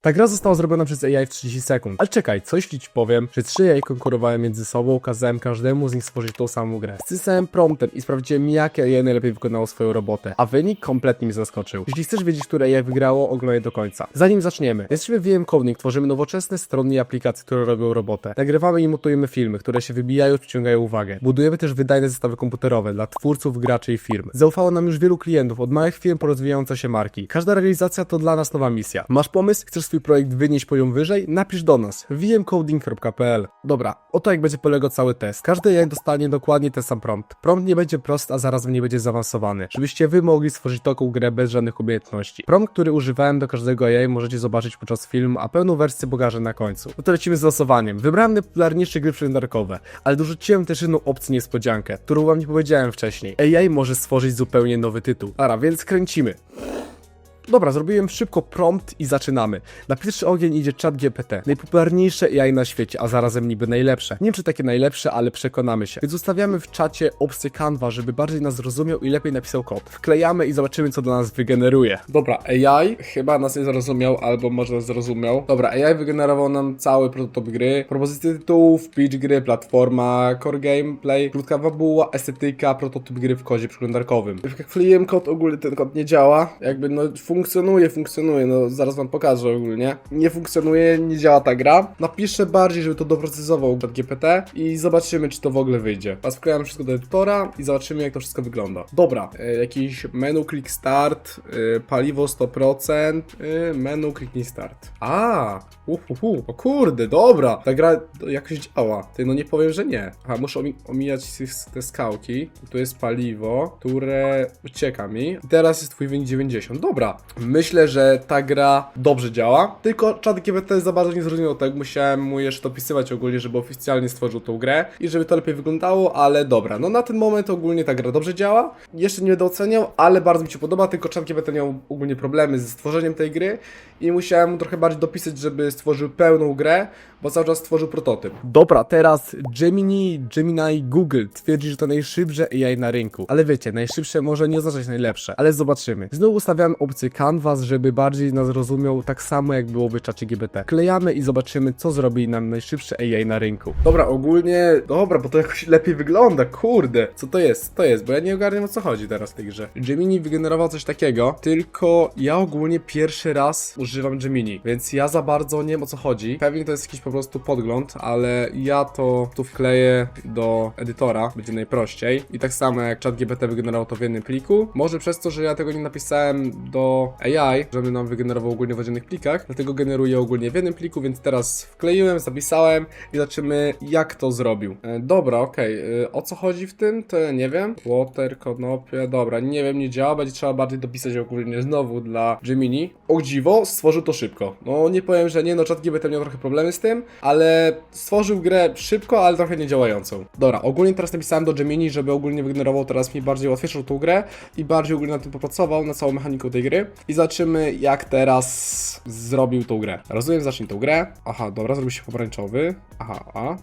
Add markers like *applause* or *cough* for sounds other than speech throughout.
Ta gra została zrobiona przez AI w 30 sekund. Ale czekaj, co jeśli ci powiem, że trzy AI konkurowały między sobą, kazałem każdemu z nich stworzyć tą samą grę. Wcisnąłem promptem i sprawdziłem, jakie AI najlepiej wykonało swoją robotę, a wynik kompletnie mnie zaskoczył. Jeśli chcesz wiedzieć, które AI wygrało, oglądaj do końca. Zanim zaczniemy, jesteśmy w VM Coding, tworzymy nowoczesne strony i aplikacje, które robią robotę. Nagrywamy i montujemy filmy, które się wybijają przyciągają uwagę. Budujemy też wydajne zestawy komputerowe dla twórców, graczy i firm. Zaufało nam już wielu klientów, od małych firm po rozwijające się marki. Każda realizacja to dla nas nowa misja. Masz pomysł? Chcesz swój projekt wynieść poziom wyżej? Napisz do nas vmcoding.pl Dobra, oto jak będzie polegał cały test. Każdy AI dostanie dokładnie ten sam prompt. Prompt nie będzie prosty, a zarazem nie będzie zaawansowany, żebyście wy mogli stworzyć taką grę bez żadnych umiejętności. Prompt, który używałem do każdego AI możecie zobaczyć podczas filmu, a pełną wersję pokażę na końcu. No to lecimy z losowaniem. Wybrałem najpopularniejsze gry przeglądarkowe, ale dorzuciłem też jedną opcję niespodziankę, którą wam nie powiedziałem wcześniej. AI może stworzyć zupełnie nowy tytuł. Ara, więc kręcimy. Dobra, zrobiłem szybko prompt i zaczynamy. Na pierwszy ogień idzie ChatGPT, najpopularniejsze AI na świecie, a zarazem niby najlepsze. Nie wiem czy takie najlepsze, ale przekonamy się. Więc ustawiamy w czacie opcję Canva, żeby bardziej nas zrozumiał i lepiej napisał kod. Wklejamy i zobaczymy co dla nas wygeneruje. Dobra, AI chyba nas nie zrozumiał, albo może zrozumiał. Dobra, AI wygenerował nam cały prototyp gry, propozycje tytułów, pitch gry, platforma, core gameplay, krótka fabuła, estetyka, prototyp gry w kodzie przeglądarkowym. Jak wkleiłem kod, ogólnie ten kod nie działa, jakby no funkcjonuje, funkcjonuje, no zaraz wam pokażę ogólnie. Nie funkcjonuje, nie działa ta gra. Napiszę bardziej, żeby to doprecyzował GPT i zobaczymy, czy to w ogóle wyjdzie. Teraz wklejam wszystko do edytora i zobaczymy, jak to wszystko wygląda. Dobra, e, jakiś menu click start, e, paliwo 100%, e, menu kliknij start. A, uhuhu, o kurde, dobra, ta gra jakoś działa. Ty, no nie powiem, że nie. Aha, muszę omi omijać te skałki. Tu jest paliwo, które ucieka mi. I teraz jest twój wynik 90. Dobra, myślę, że ta gra dobrze działa, tylko ChatGPT za bardzo nie zrozumiał tego, musiałem mu jeszcze dopisywać ogólnie, żeby oficjalnie stworzył tą grę i żeby to lepiej wyglądało, ale dobra, no na ten moment ogólnie ta gra dobrze działa. Jeszcze nie będę oceniał, ale bardzo mi się podoba, tylko ChatGPT miał ogólnie problemy ze stworzeniem tej gry i musiałem mu trochę bardziej dopisać, żeby stworzył pełną grę, bo cały czas stworzył prototyp. Dobra, teraz Gemini, Gemini Google twierdzi, że to najszybsze AI na rynku. Ale wiecie, najszybsze może nie oznaczać najlepsze, ale zobaczymy. Znowu ustawiamy opcję Canvas, żeby bardziej nas rozumiał tak samo jak byłoby czacie GBT. Klejamy i zobaczymy, co zrobi nam najszybsze AI na rynku. Dobra, ogólnie, dobra, bo to jakoś lepiej wygląda, kurde. Co to jest? To jest? Bo ja nie ogarniam o co chodzi teraz w tej grze. Gemini wygenerował coś takiego, tylko ja ogólnie pierwszy raz używam Gemini, więc ja za bardzo nie wiem o co chodzi. Pewnie to jest jakiś po prostu podgląd, ale ja to tu wkleję do edytora, będzie najprościej. I tak samo jak ChatGPT wygenerował to w jednym pliku. Może przez to, że ja tego nie napisałem do AI, żeby nam wygenerował ogólnie w oddzielnych plikach, dlatego generuję ogólnie w jednym pliku, więc teraz wkleiłem, zapisałem i zobaczymy jak to zrobił. E, dobra, okej, e, o co chodzi w tym, to ja nie wiem. Water, konopia, dobra, nie wiem, nie działa, będzie trzeba bardziej dopisać ogólnie znowu dla Gemini. O dziwo, stworzył to szybko. No nie powiem, że nie, no ChatGPT miał trochę problemy z tym, ale stworzył grę szybko, ale trochę niedziałającą. Dobra, ogólnie teraz napisałem do Gemini, żeby ogólnie wygenerował teraz mi bardziej łatwiejszą tą grę i bardziej ogólnie na tym popracował, na całą mechaniką tej gry. I zobaczymy, jak teraz zrobił tą grę. Rozumiem, zacznij tą grę. Aha, dobra, zrobi się pomarańczowy. Aha, a.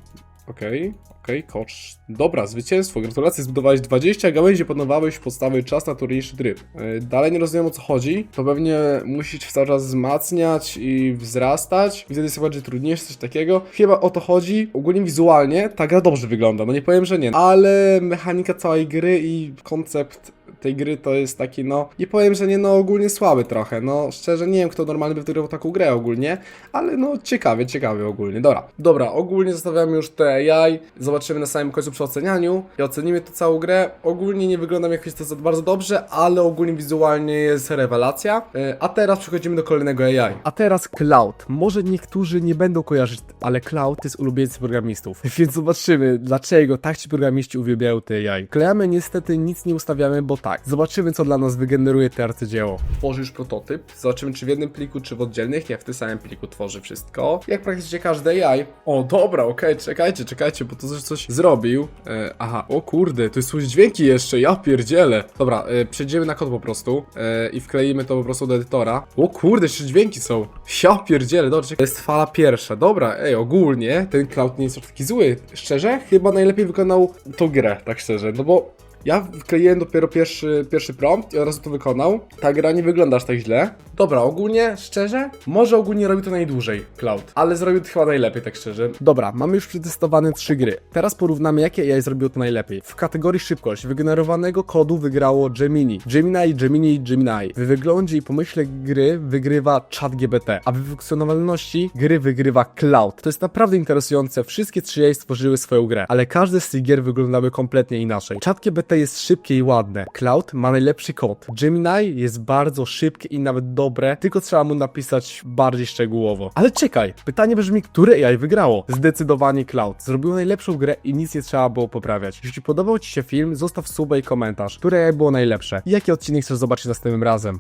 Okej, okej, kocz. Dobra, zwycięstwo, gratulacje, zbudowałeś 20 gałęzi, panowałeś podstawy czas na trudniejszy tryb. Yy, dalej nie rozumiem o co chodzi. To pewnie musisz cały czas wzmacniać i wzrastać. Widzę, że jest bardziej trudniejsze, coś takiego. Chyba o to chodzi. Ogólnie wizualnie ta gra dobrze wygląda, no nie powiem, że nie. Ale mechanika całej gry i koncept tej gry to jest taki, no, nie powiem, że nie, no ogólnie słaby trochę, no szczerze nie wiem, kto normalnie by wygrał taką grę ogólnie, ale no ciekawie, ciekawie ogólnie, dobra. Dobra, ogólnie zostawiamy już te AI, zobaczymy na samym końcu przy ocenianiu i ocenimy tę całą grę. Ogólnie nie wyglądam jakoś to za bardzo dobrze, ale ogólnie wizualnie jest rewelacja. E, A teraz przechodzimy do kolejnego AI. A teraz Cloud. Może niektórzy nie będą kojarzyć, ale Cloud jest ulubieńcy programistów, *laughs* więc zobaczymy, dlaczego tak ci programiści uwielbiają te AI. Klejamy niestety nic nie ustawiamy, bo tak. Zobaczymy, co dla nas wygeneruje te arcydzieło. Tworzysz prototyp, zobaczymy, czy w jednym pliku, czy w oddzielnych. Nie, w tym samym pliku tworzy wszystko. Jak praktycznie każde AI. O, dobra, okej, czekajcie, czekajcie, bo to coś, coś zrobił. E, aha, o kurde, tu są dźwięki jeszcze, ja pierdzielę. Dobra, e, przejdziemy na kod po prostu e, i wkleimy to po prostu do edytora. O kurde, jeszcze dźwięki są. Ja pierdzielę, dobra, czekaj. To jest fala pierwsza. Dobra, ej, ogólnie ten cloud nie jest taki zły. Szczerze, chyba najlepiej wykonał tą grę, tak szczerze, no bo Ja wkleiłem dopiero pierwszy, pierwszy prompt i od razu to wykonał. Ta gra nie wygląda aż tak źle. Dobra, ogólnie, szczerze, może ogólnie robi to najdłużej Cloud, ale zrobił to chyba najlepiej, tak szczerze. Dobra, mamy już przetestowane trzy gry. Teraz porównamy, jakie AI zrobiło to najlepiej. W kategorii szybkość wygenerowanego kodu wygrało Gemini. Gemini, Gemini, Gemini. W wyglądzie i pomyśle gry wygrywa ChatGPT, a w funkcjonalności gry wygrywa Cloud. To jest naprawdę interesujące. Wszystkie trzy AI stworzyły swoją grę, ale każde z tych gier wyglądały kompletnie inaczej. ChatGPT jest szybkie i ładne. Cloud ma najlepszy kod. Gemini jest bardzo szybkie i nawet dobre, tylko trzeba mu napisać bardziej szczegółowo. Ale czekaj, pytanie brzmi, które AI wygrało? Zdecydowanie Cloud. Zrobiło najlepszą grę i nic nie trzeba było poprawiać. Jeśli podobał Ci się film, zostaw suba i komentarz. Które AI było najlepsze? I jaki odcinek chcesz zobaczyć następnym razem?